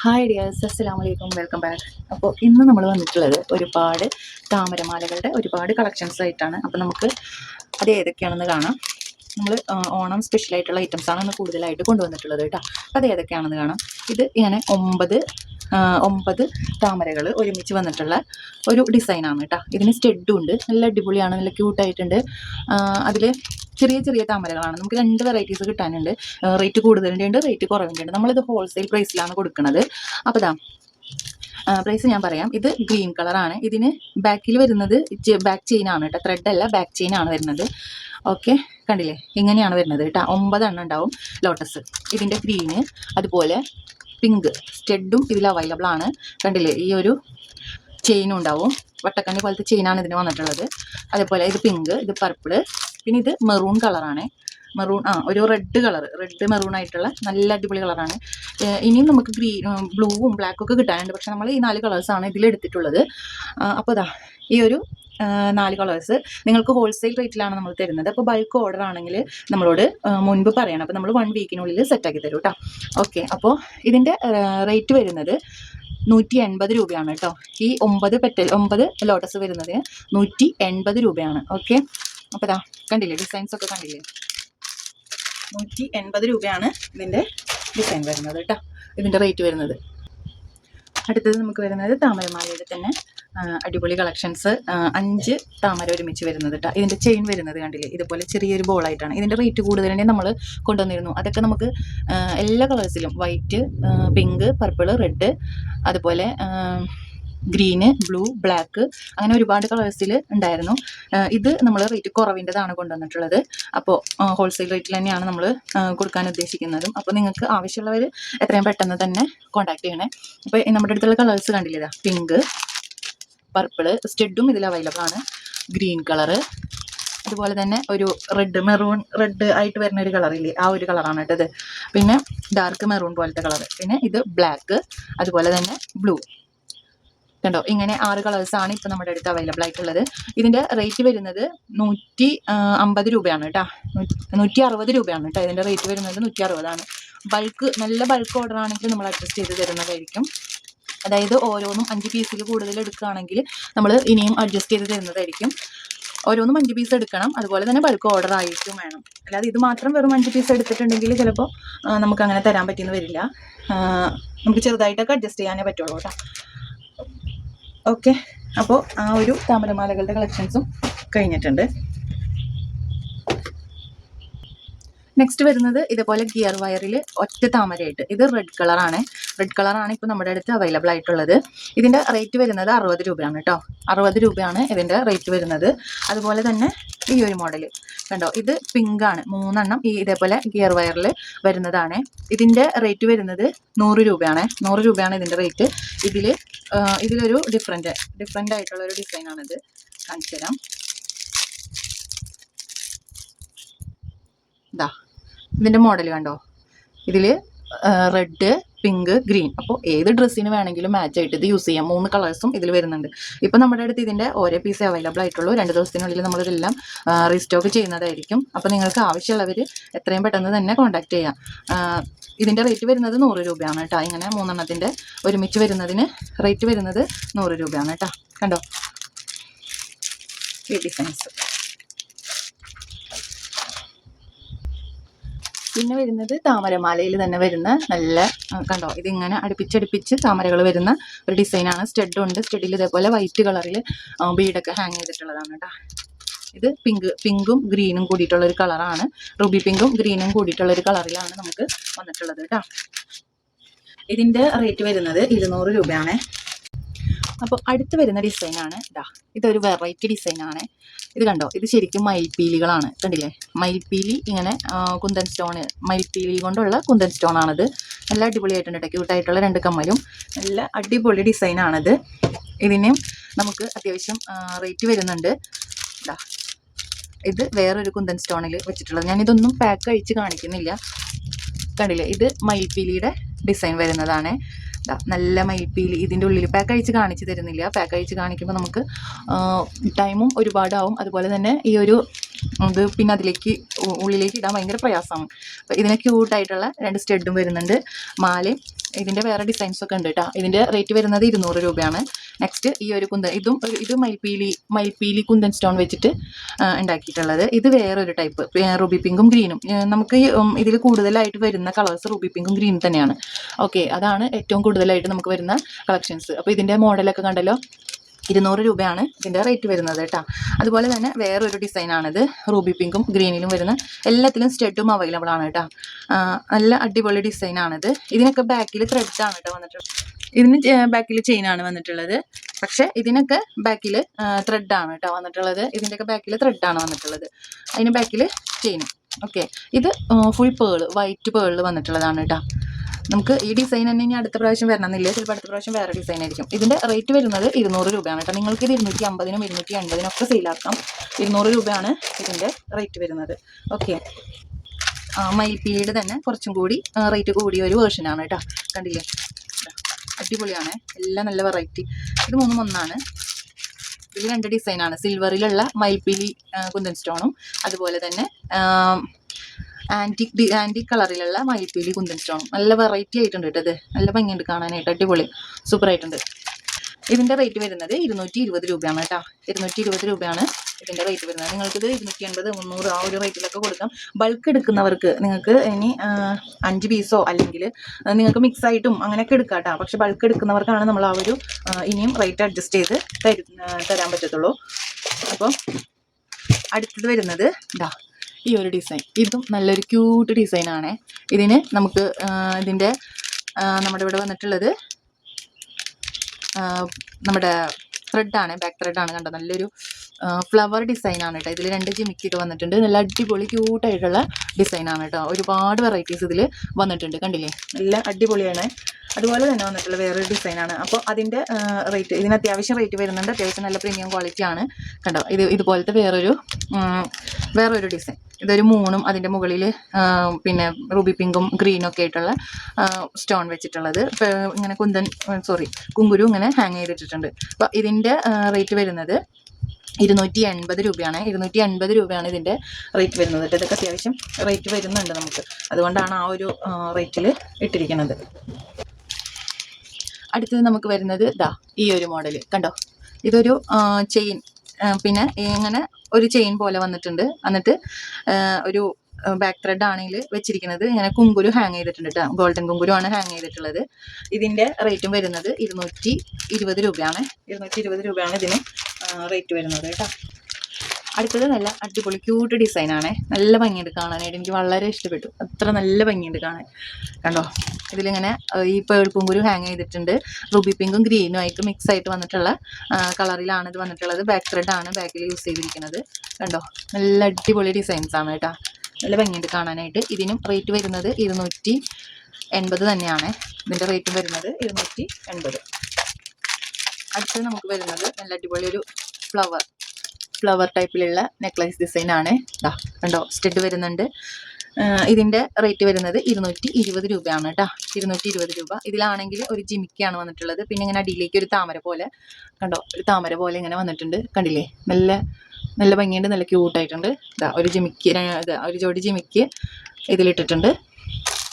Hi dears അസ്സലാമു അലൈക്കും welcome back അപ്പോൾ ഇന്ന് നമ്മൾ വന്നിട്ടുള്ളത് ഒരുപാട് താമരമാലകളുടെ ഒരുപാട് കളക്ഷൻസ് ആയിട്ടാണ്. അപ്പോൾ നമുക്ക് അത് ഏതൊക്കെയാണെന്ന് കാണാം. നമ്മൾ ഓണം സ്പെഷ്യലായിട്ടുള്ള ഐറ്റംസാണ് ഇന്ന് കൂടുതലായിട്ട് കൊണ്ടുവന്നിട്ടുള്ളത് കേട്ടോ. അത് ഏതൊക്കെയാണെന്ന് കാണാം. ഇത് ഇങ്ങനെ ഒമ്പത് ഒമ്പത് താമരകൾ ഒരുമിച്ച് വന്നിട്ടുള്ള ഒരു ഡിസൈനാണ് കേട്ടോ. ഇതിന് സ്റ്റെഡും ഉണ്ട്. നല്ല അടിപൊളിയാണ്. നല്ല ക്യൂട്ടായിട്ടുണ്ട്. അതിൽ ചെറിയ ചെറിയ താമരകളാണ്. നമുക്ക് രണ്ട് വെറൈറ്റീസ് കിട്ടാനുണ്ട്. റേറ്റ് കൂടുതലുണ്ട് ഉണ്ട് റേറ്റ് കുറവിന്റെ ഉണ്ട് നമ്മളിത് ഹോൾസെയിൽ പ്രൈസിലാണ് കൊടുക്കുന്നത് അപ്പോൾ ഇതാ പ്രൈസ് ഞാൻ പറയാം. ഇത് ഗ്രീൻ കളറാണ് ഇതിന് ബാക്കിൽ വരുന്നത് ബാക്ക് ചെയിൻ ആണ് കേട്ടോ. ത്രെഡ് അല്ല ബാക്ക് ചെയിൻ ആണ് വരുന്നത്. ഓക്കെ? കണ്ടില്ലേ? ഇങ്ങനെയാണ് വരുന്നത് കേട്ടോ. ഒമ്പതെണ്ണം ഉണ്ടാവും. ലോട്ടസ് ഇതിന്റെ ഗ്രീന് അതുപോലെ പിങ്ക് സ്റ്റെഡും ഇതിൽ അവൈലബിൾ ആണ്. കണ്ടില്ലേ? ഈ ഒരു ചെയിനും ഉണ്ടാവും. വട്ടക്കണ്ണി പോലത്തെ ചെയിനാണ് ഇതിന് വന്നിട്ടുള്ളത്. അതേപോലെ ഇത് പിങ്ക് ഇത് പർപ്പിൾ പിന്നെ ഇത് മെറൂൺ കളറാണ് മെറൂൺ ആ ഒരു റെഡ് കളർ റെഡ് മെറൂൺ ആയിട്ടുള്ള നല്ല അടിപൊളി കളറാണ് ഇനിയും നമുക്ക് ഗ്രീൻ ബ്ലൂവും ബ്ലാക്കും ഒക്കെ കിട്ടാനുണ്ട്. പക്ഷെ നമ്മൾ ഈ നാല് കളേഴ്സാണ് ഇതിൽ എടുത്തിട്ടുള്ളത്. അപ്പോൾ ഇതാ ഈ ഒരു നാല് കളേഴ്സ് നിങ്ങൾക്ക് ഹോൾസെയിൽ റേറ്റിലാണ് നമ്മൾ തരുന്നത്. അപ്പോൾ ബൾക്ക് ഓർഡർ ആണെങ്കിൽ നമ്മളോട് മുൻപ് പറയണം. അപ്പോൾ നമ്മൾ വൺ വീക്കിനുള്ളിൽ സെറ്റാക്കി തരും കേട്ടോ ഓക്കെ അപ്പോൾ ഇതിന്റെ റേറ്റ് വരുന്നത് നൂറ്റി എൺപത് രൂപയാണ് കേട്ടോ ഈ ഒമ്പത് പെറ്റൽ ഒമ്പത് ലോട്ടസ് വരുന്നത് നൂറ്റി എൺപത് രൂപയാണ്. ഓക്കെ അപ്പോൾ ഇതാ കണ്ടില്ലേ? ഡിസൈൻസ് ഒക്കെ കണ്ടില്ലേ? നൂറ്റി എൺപത് രൂപയാണ് ഇതിന്റെ ഡിസൈൻ വരുന്നത് കേട്ടോ ഇതിന്റെ റേറ്റ് വരുന്നത്. അടുത്തത് നമുക്ക് വരുന്നത് താമരമാലയുടെ തന്നെ അടിപൊളി കളക്ഷൻസ് അഞ്ച് താമര ഒരുമിച്ച് വരുന്നത് കേട്ടോ ഇതിന്റെ ചെയിൻ വരുന്നത് കണ്ടില്ലേ? ഇതുപോലെ ചെറിയൊരു ബോളായിട്ടാണ് ഇതിന്റെ റേറ്റ് കൂടുതലുണ്ടെ നമ്മൾ കൊണ്ടുവന്നിരുന്നു. അതൊക്കെ നമുക്ക് എല്ലാ കളേഴ്സിലും വൈറ്റ് പിങ്ക് പർപ്പിൾ റെഡ് അതുപോലെ ഗ്രീന് ബ്ലൂ ബ്ലാക്ക് അങ്ങനെ ഒരുപാട് കളേഴ്സിൽ ഉണ്ടായിരുന്നു. ഇത് നമ്മൾ റേറ്റ് കുറവിന്റെതാണ് കൊണ്ടുവന്നിട്ടുള്ളത്. അപ്പോൾ ഹോൾസെയിൽ റേറ്റിൽ തന്നെയാണ് നമ്മൾ കൊടുക്കാൻ ഉദ്ദേശിക്കുന്നതും. അപ്പോൾ നിങ്ങൾക്ക് ആവശ്യമുള്ളവർ എത്രയും പെട്ടെന്ന് തന്നെ കോൺടാക്ട് ചെയ്യണേ. അപ്പോൾ നമ്മുടെ അടുത്തുള്ള കളേഴ്സ് കണ്ടില്ലേ പിങ്ക് പർപ്പിൾ സ്റ്റെഡും ഇതിൽ അവൈലബിൾ ആണ്. ഗ്രീൻ കളറ് അതുപോലെ തന്നെ ഒരു റെഡ് മെറൂൺ റെഡ് ആയിട്ട് വരുന്ന ഒരു കളറില്ലേ ആ ഒരു കളറാണ് കേട്ടത് പിന്നെ ഡാർക്ക് മെറൂൺ പോലത്തെ കളർ പിന്നെ ഇത് ബ്ലാക്ക് അതുപോലെ തന്നെ ബ്ലൂ കണ്ടോ? ഇങ്ങനെ ആറ് കളേഴ്സ് ആണ് ഇപ്പൊ നമ്മുടെ അടുത്ത് അവൈലബിൾ ആയിട്ടുള്ളത്. ഇതിന്റെ റേറ്റ് വരുന്നത് നൂറ്റി അമ്പത് രൂപയാണ് കേട്ടോ. നൂറ്റി അറുപത് രൂപയാണ് കേട്ടോ. ഇതിന്റെ റേറ്റ് വരുന്നത് നൂറ്റി അറുപതാണ്. ബൾക്ക് നല്ല ബൾക്ക് ഓർഡർ ആണെങ്കിൽ നമ്മൾ അഡ്ജസ്റ്റ് ചെയ്ത് തരുന്നതായിരിക്കും. അതായത് ഓരോന്നും അഞ്ച് പീസിൽ കൂടുതൽ എടുക്കുകയാണെങ്കിൽ നമ്മൾ ഇനിയും അഡ്ജസ്റ്റ് ചെയ്ത് തരുന്നതായിരിക്കും. ഓരോന്നും അഞ്ച് പീസ് എടുക്കണം. അതുപോലെ തന്നെ ബൾക്ക് ഓർഡർ ആയിട്ടും വേണം. അല്ലാതെ ഇത് മാത്രം വെറും അഞ്ച് പീസ് എടുത്തിട്ടുണ്ടെങ്കിൽ ചിലപ്പോൾ നമുക്ക് അങ്ങനെ തരാൻ പറ്റിയെന്ന് വരില്ല. നമുക്ക് ചെറുതായിട്ടൊക്കെ അഡ്ജസ്റ്റ് ചെയ്യാനേ പറ്റുള്ളൂ കേട്ടോ. ഓക്കെ. അപ്പോൾ ആ ഒരു താമരമാലകളുടെ കളക്ഷൻസും കഴിഞ്ഞിട്ടുണ്ട്. നെക്സ്റ്റ് വരുന്നത് ഇതേപോലെ ഗിയർ വയറിൽ ഒറ്റ താമരയായിട്ട്. ഇത് റെഡ് കളറാണ് റെഡ് കളറാണ് ഇപ്പോൾ നമ്മുടെ അടുത്ത് അവൈലബിൾ ആയിട്ടുള്ളത്. ഇതിന്റെ റേറ്റ് വരുന്നത് അറുപത് രൂപയാണ് കേട്ടോ. അറുപത് രൂപയാണ് ഇതിന്റെ റേറ്റ് വരുന്നത്. അതുപോലെ തന്നെ ഈ ഒരു മോഡൽ കണ്ടോ? ഇത് പിങ്കാണ് മൂന്നെണ്ണം ഈ ഇതേപോലെ ഗിയർ വയറിൽ വരുന്നതാണ്. ഇതിന്റെ റേറ്റ് വരുന്നത് നൂറ് രൂപയാണ്. നൂറ് രൂപയാണ് ഇതിന്റെ റേറ്റ് ഇതിൽ ഇതിലൊരു ഡിഫറെന്റ് ഡിഫറെന്റ് ആയിട്ടുള്ള ഒരു ഡിസൈനാണിത് കാണിച്ചു തരാം ഇതാ ഇതിന്റെ മോഡൽ കണ്ടോ? ഇതിൽ റെഡ് പിങ്ക് ഗ്രീൻ അപ്പോൾ ഏത് ഡ്രസ്സിന് വേണമെങ്കിലും മാച്ച് ആയിട്ട് ഇത് യൂസ് ചെയ്യാം. മൂന്ന് കളേഴ്സും ഇതിൽ വരുന്നുണ്ട്. ഇപ്പോൾ നമ്മുടെ അടുത്ത് ഇതിന്റെ ഓരോ പീസേ അവൈലബിൾ ആയിട്ടുള്ളൂ. രണ്ട് ദിവസത്തിനുള്ളിൽ നമ്മളിതെല്ലാം റീസ്റ്റോക്ക് ചെയ്യുന്നതായിരിക്കും. അപ്പോൾ നിങ്ങൾക്ക് ആവശ്യമുള്ളവർ എത്രയും പെട്ടെന്ന് തന്നെ കോൺടാക്ട് ചെയ്യാം. ഇതിന്റെ റേറ്റ് വരുന്നത് നൂറ് രൂപയാണ് കേട്ടോ. ഇങ്ങനെ മൂന്നെണ്ണത്തിന്റെ ഒരുമിച്ച് വരുന്നതിന് റേറ്റ് വരുന്നത് നൂറ് രൂപയാണ് കേട്ടോ. കണ്ടോ? ഈ ഡിസൈൻസ് പിന്നെ വരുന്നത് താമരമാലയിൽ തന്നെ വരുന്ന നല്ല കണ്ടോ? ഇതിങ്ങനെ അടുപ്പിച്ചടുപ്പിച്ച് താമരകൾ വരുന്ന ഒരു ഡിസൈനാണ്. സ്റ്റഡ് ഉണ്ട് സ്റ്റെഡിൽ ഇതേപോലെ വൈറ്റ് കളറിൽ ബീഡൊക്കെ ഹാങ് ചെയ്തിട്ടുള്ളതാണ് കേട്ടോ. ഇത് പിങ്ക് പിങ്കും ഗ്രീനും കൂടിയിട്ടുള്ള ഒരു കളറാണ്. റൂബി പിങ്കും ഗ്രീനും കൂടിയിട്ടുള്ള ഒരു കളറിലാണ് നമുക്ക് വന്നിട്ടുള്ളത് കേട്ടോ. ഇതിന്റെ റേറ്റ് വരുന്നത് ഇരുന്നൂറ് രൂപയാണ്. അപ്പോൾ അടുത്ത് വരുന്ന ഡിസൈനാണ് ഇതാ ഇതൊരു വെറൈറ്റി ഡിസൈനാണ് ഇത് കണ്ടോ? ഇത് ശരിക്കും മയിൽപ്പീലികളാണ്. കണ്ടില്ലേ? മയിൽപ്പീലി ഇങ്ങനെ കുന്തൻ സ്റ്റോൺ മയിൽപ്പീലി കൊണ്ടുള്ള കുന്തൻ സ്റ്റോൺ ആണത് നല്ല അടിപൊളിയായിട്ടുണ്ട് കേട്ടോ. ക്യൂട്ടായിട്ടുള്ള രണ്ട് കമ്മലും. നല്ല അടിപൊളി ഡിസൈനാണിത് ഇതിനും നമുക്ക് അത്യാവശ്യം റേറ്റ് വരുന്നുണ്ട്. ഇതാ ഇത് വേറൊരു കുന്തൻ സ്റ്റോണിൽ വെച്ചിട്ടുള്ളത്. ഞാനിതൊന്നും പാക്ക് അഴിച്ച് കാണിക്കുന്നില്ല. കണ്ടില്ലേ? ഇത് മയിൽപ്പീലിയുടെ ഡിസൈൻ വരുന്നതാണ്. നല്ല മയിൽപ്പീലി ഇതിന്റെ ഉള്ളിൽ പാക്ക് അഴിച്ച് കാണിച്ച് തരുന്നില്ല. പാക്ക് അഴിച്ച് കാണിക്കുമ്പോൾ നമുക്ക് ടൈമും ഒരുപാടാവും. അതുപോലെ തന്നെ ഈ ഒരു അത് പിന്നെ അതിലേക്ക് ഉള്ളിലേക്ക് ഇടാൻ ഭയങ്കര പ്രയാസമാണ്. അപ്പോൾ ഇതിന് ക്യൂട്ടായിട്ടുള്ള രണ്ട് സ്റ്റെഡും വരുന്നുണ്ട്. മാലയും ഇതിന്റെ വേറെ ഡിസൈൻസ് ഒക്കെ ഉണ്ട് കേട്ടോ ഇതിന്റെ റേറ്റ് വരുന്നത് ഇരുന്നൂറ് രൂപയാണ്. നെക്സ്റ്റ് ഈ ഒരു കുന്തൻ ഇതും ഒരു ഇത് മൈപ്പീലി മൈപ്പീലി കുന്തൻ സ്റ്റോൺ വെച്ചിട്ട് ഉണ്ടാക്കിയിട്ടുള്ളത്. ഇത് വേറൊരു ടൈപ്പ് റൂബി പിങ്കും ഗ്രീനും നമുക്ക് ഇതിൽ കൂടുതലായിട്ട് വരുന്ന കളേഴ്സ് റൂബി പിങ്കും ഗ്രീനും തന്നെയാണ്. ഓക്കെ അതാണ് ഏറ്റവും കൂടുതലായിട്ട് നമുക്ക് വരുന്ന കളക്ഷൻസ് അപ്പോൾ ഇതിന്റെ മോഡലൊക്കെ കണ്ടല്ലോ? ഇരുന്നൂറ് രൂപയാണ് ഇതിന്റെ റേറ്റ് വരുന്നത് കേട്ടോ. അതുപോലെ തന്നെ വേറൊരു ഡിസൈനാണിത് റൂബി പിങ്കും ഗ്രീനിലും വരുന്ന എല്ലാത്തിലും സ്റ്റെഡും അവൈലബിൾ ആണ് കേട്ടോ. നല്ല അടിപൊളി ഡിസൈനാണിത് ഇതിനൊക്കെ ബാക്കിൽ ത്രെഡാണ് കേട്ടോ വന്നിട്ടുള്ളത്. ഇതിന് ബാക്കിൽ ചെയിനാണ് വന്നിട്ടുള്ളത്. പക്ഷെ ഇതിനൊക്കെ ബാക്കിൽ ത്രെഡാണ് കേട്ടോ വന്നിട്ടുള്ളത്. ഇതിന്റെയൊക്കെ ബാക്കിൽ ത്രെഡാണ് വന്നിട്ടുള്ളത്. അതിന് ബാക്കിൽ ചെയിനും ഓക്കെ ഇത് ഫുൾ പേൾ വൈറ്റ് പേളിൽ വന്നിട്ടുള്ളതാണ് കേട്ടോ. നമുക്ക് ഈ ഡിസൈൻ തന്നെ ഇനി അടുത്ത പ്രാവശ്യം വരണമെന്നില്ല? ചിലപ്പോൾ അടുത്ത പ്രാവശ്യം വേറെ ഡിസൈൻ ആയിരിക്കും. ഇതിന്റെ റേറ്റ് വരുന്നത് ഇരുന്നൂറ് രൂപയാണ് കേട്ടോ. നിങ്ങൾക്ക് ഇത് ഇരുന്നൂറ്റി അമ്പതിനും ഇരുന്നൂറ്റി എൺപതിനും ഒക്കെ സെയിലാക്കാം ഇരുന്നൂറ് രൂപയാണ് ഇതിന്റെ റേറ്റ് വരുന്നത്. ഓക്കെ മയിൽപ്പീലിയുടെ തന്നെ കുറച്ചും കൂടി റേറ്റ് കൂടിയ ഒരു വേർഷനാണ് കേട്ടോ. കണ്ടില്ലേ? അടിപൊളിയാണ്. എല്ലാം നല്ല വെറൈറ്റി ഇത് മൂന്നും ഒന്നാണ്. ഇതിൽ രണ്ട് ഡിസൈനാണ് സിൽവറിലുള്ള മയിൽപ്പീലി കുന്തൻ സ്റ്റോണും. അതുപോലെ തന്നെ ആന്റിക് ഡി ആന്റിക് കളറിലുള്ള മയിൽപ്പീലി കുന്തൻ സ്റ്റോൺ. നല്ല വെറൈറ്റി ആയിട്ടുണ്ട് കേട്ടോ നല്ല ഭംഗിയുണ്ട് കാണാനായിട്ട്. അടിപൊളി. സൂപ്പറായിട്ടുണ്ട് ഇതിന്റെ റേറ്റ് വരുന്നത് ഇരുന്നൂറ്റി ഇരുപത് രൂപയാണ് കേട്ടോ. ഇരുന്നൂറ്റി ഇരുപത് രൂപയാണ് ഇതിന്റെ റേറ്റ് വരുന്നത്. നിങ്ങൾക്കിത് ഇരുന്നൂറ്റി എൺപത് മുന്നൂറ് ആ ഒരു റേറ്റിലൊക്കെ കൊടുക്കാം. ബൾക്ക് എടുക്കുന്നവർക്ക് നിങ്ങൾക്ക് ഇനി അഞ്ച് പീസോ അല്ലെങ്കിൽ നിങ്ങൾക്ക് മിക്സ് ആയിട്ടും അങ്ങനെയൊക്കെ എടുക്കാം കേട്ടോ. പക്ഷെ ബൾക്ക് എടുക്കുന്നവർക്കാണ് നമ്മൾ ആ ഒരു ഇനിയും റേറ്റ് അഡ്ജസ്റ്റ് ചെയ്ത് തരും തരാൻ പറ്റത്തുള്ളൂ. അപ്പം അടുത്തത് വരുന്നത് ഇതാ ഈ ഒരു ഡിസൈൻ ഇതും നല്ലൊരു ക്യൂട്ട് ഡിസൈനാണ് ഇതിന് നമുക്ക് ഇതിന്റെ നമ്മുടെ ഇവിടെ വന്നിട്ടുള്ളത് നമ്മുടെ ത്രെഡാണ് ബാക്ക് ത്രെഡാണ് കണ്ടോ? നല്ലൊരു ഫ്ലവർ ഡിസൈനാണ് കേട്ടോ. ഇതിൽ രണ്ട് ജിമിക്കൊക്കെ വന്നിട്ടുണ്ട്. നല്ല അടിപൊളി ക്യൂട്ടായിട്ടുള്ള ഡിസൈനാണ് കേട്ടോ. ഒരുപാട് വെറൈറ്റീസ് ഇതിൽ വന്നിട്ടുണ്ട്. കണ്ടില്ലേ? നല്ല അടിപൊളിയാണ്. അതുപോലെ തന്നെ വന്നിട്ടുള്ള വേറൊരു ഡിസൈനാണ് അപ്പോൾ അതിന്റെ റേറ്റ് ഇതിന് അത്യാവശ്യം റേറ്റ് വരുന്നുണ്ട്. അത്യാവശ്യം നല്ല പ്രീമിയം ക്വാളിറ്റി ആണ്. കണ്ടോ? ഇത് ഇതുപോലത്തെ വേറൊരു വേറൊരു ഡിസൈൻ ഇതൊരു മൂണും അതിന്റെ മുകളിൽ പിന്നെ റൂബി പിങ്കും ഗ്രീനും ഒക്കെ ആയിട്ടുള്ള സ്റ്റോൺ വെച്ചിട്ടുള്ളത്. ഇങ്ങനെ കുന്തൻ സോറി കുങ്കുരു ഇങ്ങനെ ഹാങ് ചെയ്തിട്ടിട്ടുണ്ട്. അപ്പോൾ ഇതിന്റെ റേറ്റ് വരുന്നത് ഇരുന്നൂറ്റി എൺപത് രൂപയാണ്. ഇരുന്നൂറ്റി എൺപത് രൂപയാണ് ഇതിന്റെ റേറ്റ് വരുന്നത് കേട്ടോ. ഇതൊക്കെ അത്യാവശ്യം റേറ്റ് വരുന്നുണ്ട് നമുക്ക്. അതുകൊണ്ടാണ് ആ ഒരു റേറ്റിൽ ഇട്ടിരിക്കുന്നത്. അടുത്തത് നമുക്ക് വരുന്നത് ഇതാ ഈ ഒരു മോഡൽ കണ്ടോ? ഇതൊരു ചെയിൻ പിന്നെ ഇങ്ങനെ ഒരു ചെയിൻ പോലെ വന്നിട്ടുണ്ട്. എന്നിട്ട് ഒരു ബാക്ക് ത്രെഡ് ആണെങ്കിൽ വെച്ചിരിക്കുന്നത്. ഇങ്ങനെ കുങ്കുരു ഹാങ് ചെയ്തിട്ടുണ്ട് കേട്ടോ ഗോൾഡൻ കുങ്കുരു ആണ് ഹാങ് ചെയ്തിട്ടുള്ളത്. ഇതിന്റെ റേറ്റും വരുന്നത് ഇരുന്നൂറ്റി ഇരുപത് രൂപയാണ്. ഇരുന്നൂറ്റി ഇരുപത് രൂപയാണ് ഇതിന് റേറ്റ് വരുന്നത് കേട്ടോ. അടുത്തത് നല്ല അടിപൊളി ക്യൂട്ട് ഡിസൈനാണ് നല്ല ഭംഗിയുണ്ട് കാണാനായിട്ട്. എനിക്ക് വളരെ ഇഷ്ടപ്പെട്ടു. അത്ര നല്ല ഭംഗിയുണ്ട് കാണാൻ. കണ്ടോ? ഇതിലിങ്ങനെ ഈ പേൾ കൂടി ഹാങ് ചെയ്തിട്ടുണ്ട്. റൂബി പിങ്കും ഗ്രീനും ആയിട്ട് മിക്സ് ആയിട്ട് വന്നിട്ടുള്ള കളറിലാണ് ഇത് വന്നിട്ടുള്ളത്. ബാക്ക് ത്രെഡ് ആണ് ബാക്കിൽ യൂസ് ചെയ്തിരിക്കുന്നത്. കണ്ടോ? നല്ല അടിപൊളി ഡിസൈൻസ് ആണ് കേട്ടോ. നല്ല ഭംഗിയുണ്ട് കാണാനായിട്ട്. ഇതിനും റേറ്റ് വരുന്നത് ഇരുന്നൂറ്റി എൺപത് തന്നെയാണ്. ഇതിന്റെ റേറ്റും വരുന്നത് ഇരുന്നൂറ്റി എൺപത്. അടുത്തത് നമുക്ക് വരുന്നത് നല്ല അടിപൊളി ഒരു ഫ്ലവർ ഫ്ലവർ ടൈപ്പിലുള്ള നെക്ലൈസ് ഡിസൈൻ ആണ്. കണ്ടോ സ്റ്റഡ് വരുന്നുണ്ട്. ഇതിന്റെ റേറ്റ് വരുന്നത് ഇരുന്നൂറ്റി ഇരുപത് രൂപയാണ് കേട്ടോ ഇരുന്നൂറ്റി ഇരുപത് രൂപ. ഇതിലാണെങ്കിൽ ഒരു ജിമിക്കാണ് വന്നിട്ടുള്ളത്. പിന്നെ ഇങ്ങനെ അടിയിലേക്ക് ഒരു താമര പോലെ കണ്ടോ ഒരു താമര പോലെ ഇങ്ങനെ വന്നിട്ടുണ്ട്. കണ്ടില്ലേ? നല്ല നല്ല ഭംഗിയുണ്ട് നല്ല ക്യൂട്ടായിട്ടുണ്ട് ഇതാ ഒരു ജിമിക്ക് ഒരു ജോഡി ജിമിക്ക് ഇതിലിട്ടിട്ടുണ്ട്.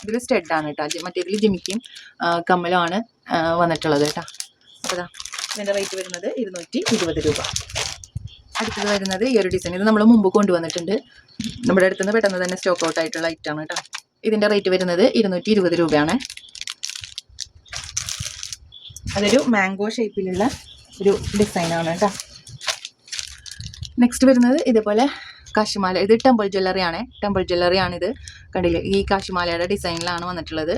ഇതിൽ സ്റ്റെഡാണ് കേട്ടോ മറ്റേതിൽ ജിമിക്കും കമ്മലുമാണ് വന്നിട്ടുള്ളത് കേട്ടോ അപ്പോൾ ഇതിന്റെ റേറ്റ് വരുന്നത് ഇരുന്നൂറ്റി ഇരുപത് രൂപ. അടുത്തത് വരുന്നത് ഈ ഒരു ഡിസൈൻ ഇത് നമ്മൾ മുമ്പ് കൊണ്ടുവന്നിട്ടുണ്ട്. നമ്മുടെ അടുത്തുനിന്ന് പെട്ടെന്ന് തന്നെ സ്റ്റോക്ക് ഔട്ട് ആയിട്ടുള്ള ഐറ്റം ആണ് കേട്ടോ ഇതിന്റെ റേറ്റ് വരുന്നത് ഇരുന്നൂറ്റി ഇരുപത് രൂപയാണ്. അതൊരു മാംഗോ ഷേപ്പിലുള്ള ഒരു ഡിസൈനാണ് കേട്ടോ നെക്സ്റ്റ് വരുന്നത് ഇതുപോലെ കാശിമാല. ഇത് ടെമ്പിൾ ജ്വല്ലറി ആണ്. ടെമ്പിൾ ജ്വല്ലറി ആണിത് കണ്ടില്ലേ? ഈ കാശിമാലയുടെ ഡിസൈനിലാണ് വന്നിട്ടുള്ളത്.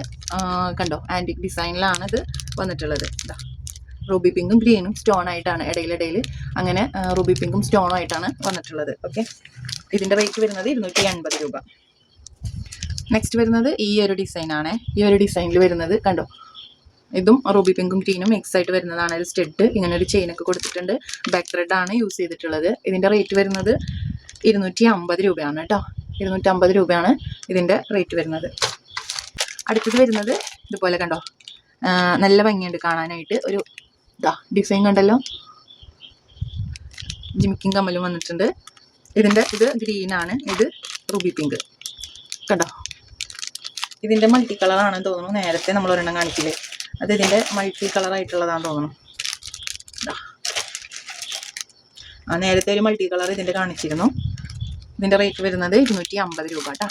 കണ്ടോ? ആന്റിക് ഡിസൈനിലാണ് ഇത് വന്നിട്ടുള്ളത്. ഇതാ. റൂബി പിങ്കും ഗ്രീനും സ്റ്റോൺ ആയിട്ടാണ് ഇടയിലിടയിൽ അങ്ങനെ റൂബി പിങ്കും സ്റ്റോണും ആയിട്ടാണ് വന്നിട്ടുള്ളത്. ഓക്കെ? ഇതിന്റെ റേറ്റ് വരുന്നത് ഇരുന്നൂറ്റി എൺപത് രൂപ. നെക്സ്റ്റ് വരുന്നത് ഈ ഒരു ഡിസൈനാണ് ഈ ഒരു ഡിസൈനിൽ വരുന്നത് കണ്ടോ? ഇതും റൂബി പിങ്കും ഗ്രീനും മിക്സ് ആയിട്ട് വരുന്നതാണ്. ഒരു സ്റ്റെഡ് ഇങ്ങനെ ഒരു ചെയിനൊക്കെ കൊടുത്തിട്ടുണ്ട്. ബാക്ക് ത്രെഡ് ആണ് യൂസ് ചെയ്തിട്ടുള്ളത്. ഇതിന്റെ റേറ്റ് വരുന്നത് ഇരുന്നൂറ്റി അമ്പത് രൂപയാണ് കേട്ടോ. ഇരുന്നൂറ്റി അമ്പത് രൂപയാണ് ഇതിന്റെ റേറ്റ് വരുന്നത്. അടുത്തത് വരുന്നത് ഇതുപോലെ കണ്ടോ? നല്ല ഭംഗിയുണ്ട് കാണാനായിട്ട്. ഒരു ഇതാ ഡിസൈൻ കണ്ടല്ലോ. ജിമിക്കും കമ്മലും വന്നിട്ടുണ്ട്. ഇതിന്റെ ഇത് ഗ്രീനാണ് ഇത് റുബി പിങ്ക് കണ്ടോ? ഇതിന്റെ മൾട്ടി കളറാണെന്ന് തോന്നുന്നു. നേരത്തെ നമ്മൾ ഒരെണ്ണം കാണിക്കില്ലേ അത് ഇതിന്റെ മൾട്ടി കളർ ആയിട്ടുള്ളതാണെന്ന് തോന്നുന്നു. ആ നേരത്തെ ഒരു മൾട്ടി കളർ ഇതിന്റെ കാണിച്ചിരുന്നു. ഇതിന്റെ റേറ്റ് വരുന്നത് ഇരുന്നൂറ്റി അമ്പത് രൂപ കേട്ടോ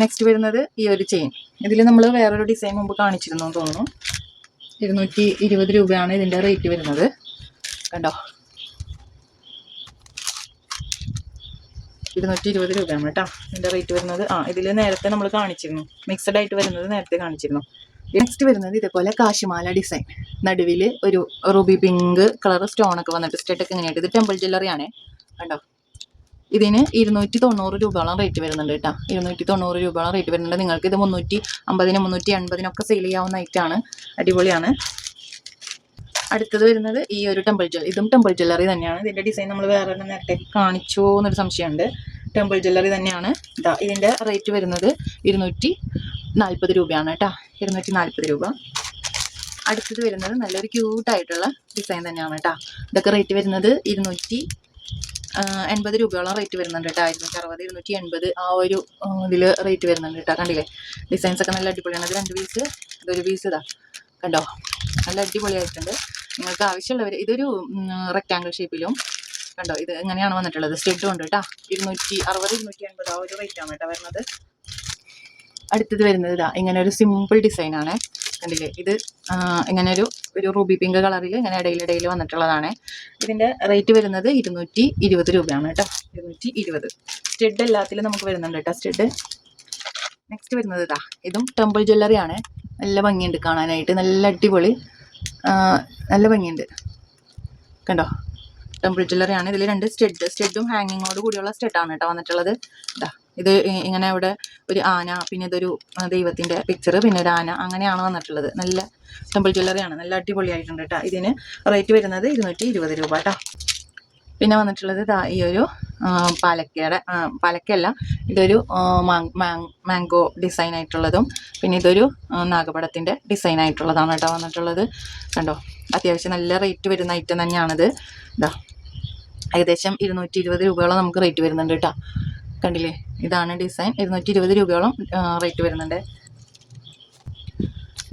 നെക്സ്റ്റ് വരുന്നത് ഈ ഒരു ചെയിൻ ഇതിൽ നമ്മൾ വേറൊരു ഡിസൈൻ മുമ്പ് കാണിച്ചിരുന്നു തോന്നുന്നു. ഇരുന്നൂറ്റി ഇരുപത് രൂപയാണ് ഇതിന്റെ റേറ്റ് വരുന്നത്. കണ്ടോ? ഇരുന്നൂറ്റി ഇരുപത് രൂപയാണ് കേട്ടോ ഇതിന്റെ റേറ്റ് വരുന്നത്. ആ ഇതിൽ നേരത്തെ നമ്മൾ കാണിച്ചിരുന്നു. മിക്സഡ് ആയിട്ട് വരുന്നത് നേരത്തെ കാണിച്ചിരുന്നു. നെക്സ്റ്റ് വരുന്നത് ഇതേപോലെ കാശിമാല ഡിസൈൻ നടുവിൽ ഒരു റൂബി പിങ്ക് കളർ സ്റ്റോൺ ഒക്കെ വന്നിട്ട് സ്റ്റെറ്റൊക്കെ ഇങ്ങനെയായിട്ട്. ഇത് ടെമ്പിൾ ജ്വല്ലറിയാണേ കണ്ടോ? ഇതിന് ഇരുന്നൂറ്റി തൊണ്ണൂറ് രൂപയോളം റേറ്റ് വരുന്നുണ്ട് കേട്ടോ. ഇരുന്നൂറ്റി തൊണ്ണൂറ് രൂപയോളം റേറ്റ് വരുന്നുണ്ട്. നിങ്ങൾക്ക് ഇത് മുന്നൂറ്റി അമ്പതിന് മുന്നൂറ്റി അൻപതിനൊക്കെ സെയിൽ ചെയ്യാവുന്ന ഐറ്റാണ് അടിപൊളിയാണ്. അടുത്തത് വരുന്നത് ഈ ഒരു ടെമ്പിൾ ജ്വല്ലറി ഇതും ടെമ്പിൾ ജ്വല്ലറി തന്നെയാണ്. ഇതിന്റെ ഡിസൈൻ നമ്മൾ വേറെ നേരത്തെ കാണിച്ചോ എന്നൊരു സംശയമുണ്ട്. ടെമ്പിൾ ജ്വല്ലറി തന്നെയാണ്. ഇതാ ഇതിന്റെ റേറ്റ് വരുന്നത് ഇരുന്നൂറ്റി നാൽപ്പത് രൂപയാണ് കേട്ടോ. ഇരുന്നൂറ്റി നാൽപ്പത് രൂപ. അടുത്തത് വരുന്നത് നല്ലൊരു ക്യൂട്ടായിട്ടുള്ള ഡിസൈൻ തന്നെയാണ് കേട്ടോ. ഇതൊക്കെ റേറ്റ് വരുന്നത് ഇരുന്നൂറ്റി എൺപത് രൂപയോളം റേറ്റ് വരുന്നുണ്ട് കേട്ടോ ഇരുന്നൂറ്റി അറുപത് ഇരുന്നൂറ്റി എൺപത് ആ ഒരു ഇതിൽ റേറ്റ് വരുന്നുണ്ട് കേട്ടോ കണ്ടില്ലേ? ഡിസൈൻസ് ഒക്കെ നല്ല അടിപൊളിയാണ്. ഇത് രണ്ട് പീസ് ഇതൊരു പീസ് ഇതാ. കണ്ടോ? നല്ല അടിപൊളിയായിട്ടുണ്ട്. നിങ്ങൾക്ക് ആവശ്യമുള്ളവർ ഇതൊരു റെക്റ്റാങ്കിൾ ഷേപ്പിലും കണ്ടോ? ഇത് എങ്ങനെയാണ് വന്നിട്ടുള്ളത്? സ്റ്റെഡും ഉണ്ട് കേട്ടോ ഇരുന്നൂറ്റി അറുപത് ഇരുന്നൂറ്റി എൺപത് ആ ഒരു റേറ്റ് ആണ് കേട്ടോ വരുന്നത്. അടുത്തത് വരുന്നത് ഇതാ. ഇങ്ങനെ ഒരു സിമ്പിൾ ഡിസൈൻ ആണ്. കണ്ടില്ലേ ഇത് ഇങ്ങനെ ഒരു ഒരു റൂബി പിങ്ക് കളറിൽ ഇങ്ങനെ ഇടയിലിടയിൽ വന്നിട്ടുള്ളതാണ്. ഇതിന്റെ റേറ്റ് വരുന്നത് ഇരുന്നൂറ്റി ഇരുപത് രൂപയാണ് കേട്ടോ. ഇരുന്നൂറ്റി ഇരുപത്. സ്റ്റെഡ് എല്ലാത്തിലും നമുക്ക് വരുന്നുണ്ട് കേട്ടോ സ്റ്റെഡ്. നെക്സ്റ്റ് വരുന്നത് ഇതാ. ഇതും ടെമ്പിൾ ജ്വല്ലറി ആണ്. നല്ല ഭംഗിയുണ്ട് കാണാനായിട്ട്. നല്ല അടിപൊളി നല്ല ഭംഗിയുണ്ട്. കണ്ടോ? ടെമ്പിൾ ജ്വല്ലറി ആണ് ഇതിൽ രണ്ട് സ്റ്റെഡ് സ്റ്റെഡും ഹാങ്ങിങ്ങോട് കൂടിയുള്ള സ്റ്റെഡാണ് കേട്ടോ വന്നിട്ടുള്ളത്. ഇതാ ഇത് ഇങ്ങനെ ഇവിടെ ഒരു ആന പിന്നെ ഇതൊരു ദൈവത്തിന്റെ പിക്ചർ പിന്നെ ഒരു ആന അങ്ങനെയാണ് വന്നിട്ടുള്ളത്. നല്ല ടെമ്പിൾ ജ്വല്ലറി ആണ് നല്ല അടിപൊളിയായിട്ടുണ്ട് കേട്ടോ ഇതിന്. റേറ്റ് വരുന്നത് ഇരുന്നൂറ്റി ഇരുപത് രൂപ കേട്ടോ പിന്നെ വന്നിട്ടുള്ളത് ഈ ഒരു പാലക്കയുടെ പാലക്കയല്ല. ഇതൊരു മാംഗോ ഡിസൈൻ ആയിട്ടുള്ളതും പിന്നെ ഇതൊരു നാഗപടത്തിന്റെ ഡിസൈൻ ആയിട്ടുള്ളതാണ് കേട്ടോ വന്നിട്ടുള്ളത്. കണ്ടോ? അത്യാവശ്യം നല്ല റേറ്റ് വരുന്ന ഐറ്റം തന്നെയാണിത്. ഇതാ ഏകദേശം ഇരുന്നൂറ്റി ഇരുപത് രൂപയോളം നമുക്ക് റേറ്റ് വരുന്നുണ്ട് കേട്ടോ കണ്ടില്ലേ? ഇതാണ് ഡിസൈൻ ഇരുന്നൂറ്റി ഇരുപത് രൂപയോളം റേറ്റ് വരുന്നുണ്ട്.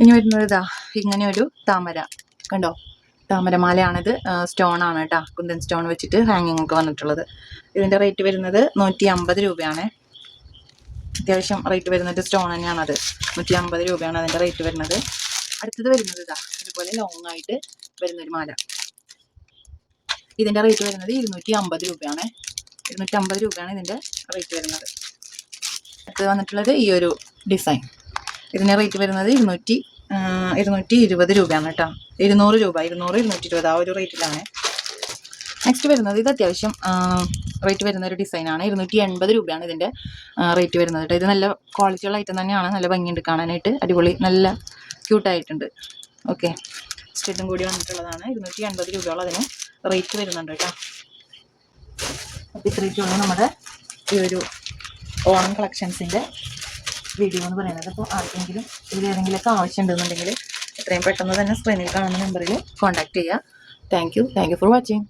ഇനി വരുന്നത് ഇതാ ഇങ്ങനെ ഒരു താമര. കണ്ടോ? താമരമാലയാണിത്. സ്റ്റോൺ ആണ് കേട്ടോ കുന്തൻ സ്റ്റോൺ വെച്ചിട്ട് ഹാങ്ങിങ് ഒക്കെ വന്നിട്ടുള്ളത്. ഇതിന്റെ റേറ്റ് വരുന്നത് നൂറ്റി അമ്പത് രൂപയാണ്. അത്യാവശ്യം റേറ്റ് വരുന്നത് സ്റ്റോൺ തന്നെയാണത്. നൂറ്റി അമ്പത് രൂപയാണ് അതിന്റെ റേറ്റ് വരുന്നത്. അടുത്തത് വരുന്നത് ഇതാ ഇതുപോലെ ലോങ് ആയിട്ട് വരുന്ന ഒരു മാല. ഇതിന്റെ റേറ്റ് വരുന്നത് ഇരുന്നൂറ്റി അമ്പത് രൂപയാണ്. ഇരുന്നൂറ്റി അമ്പത് രൂപയാണ് ഇതിന്റെ റേറ്റ് വരുന്നത്. അടുത്തത് വന്നിട്ടുള്ളത് ഈ ഒരു ഡിസൈൻ ഇതിന്റെ റേറ്റ് വരുന്നത് ഇരുന്നൂറ്റി ഇരുന്നൂറ്റി ഇരുപത് രൂപയാണ് കേട്ടോ. ഇരുന്നൂറ് രൂപ ഇരുന്നൂറ് ഇരുന്നൂറ്റി ഇരുപത് ആ ഒരു റേറ്റിലാണ് നെക്സ്റ്റ് വരുന്നത് ഇത് അത്യാവശ്യം റേറ്റ് വരുന്ന ഒരു ഡിസൈനാണ് ഇരുന്നൂറ്റി എൺപത് രൂപയാണ് ഇതിന്റെ റേറ്റ് വരുന്നത് കേട്ടോ. ഇത് നല്ല ക്വാളിറ്റിയുള്ള ഐറ്റം തന്നെയാണ്. നല്ല ഭംഗിയുണ്ട് കാണാനായിട്ട്. അടിപൊളി നല്ല ക്യൂട്ടായിട്ടുണ്ട് ഓക്കെ സ്റ്റെഡും കൂടി വന്നിട്ടുള്ളതാണ്. ഇരുന്നൂറ്റി എൺപത് രൂപയോളം അതിന് റേറ്റ് വരുന്നുണ്ട് കേട്ടോ. അപ്പോൾ ഇത്രയൊക്കെയുള്ള നമ്മുടെ ഈ ഒരു ഓണം കളക്ഷൻസിന്റെ വീഡിയോ എന്ന് പറയുന്നത്. അപ്പോൾ ആർക്കെങ്കിലും ഇതിൽ ഏതെങ്കിലുമൊക്കെ ആവശ്യമുണ്ടെന്നുണ്ടെങ്കിൽ എത്രയും പെട്ടെന്ന് തന്നെ സ്ക്രീനിൽ കാണുന്ന നമ്പറിൽ കോൺടാക്ട് ചെയ്യുക thank you thank you for watching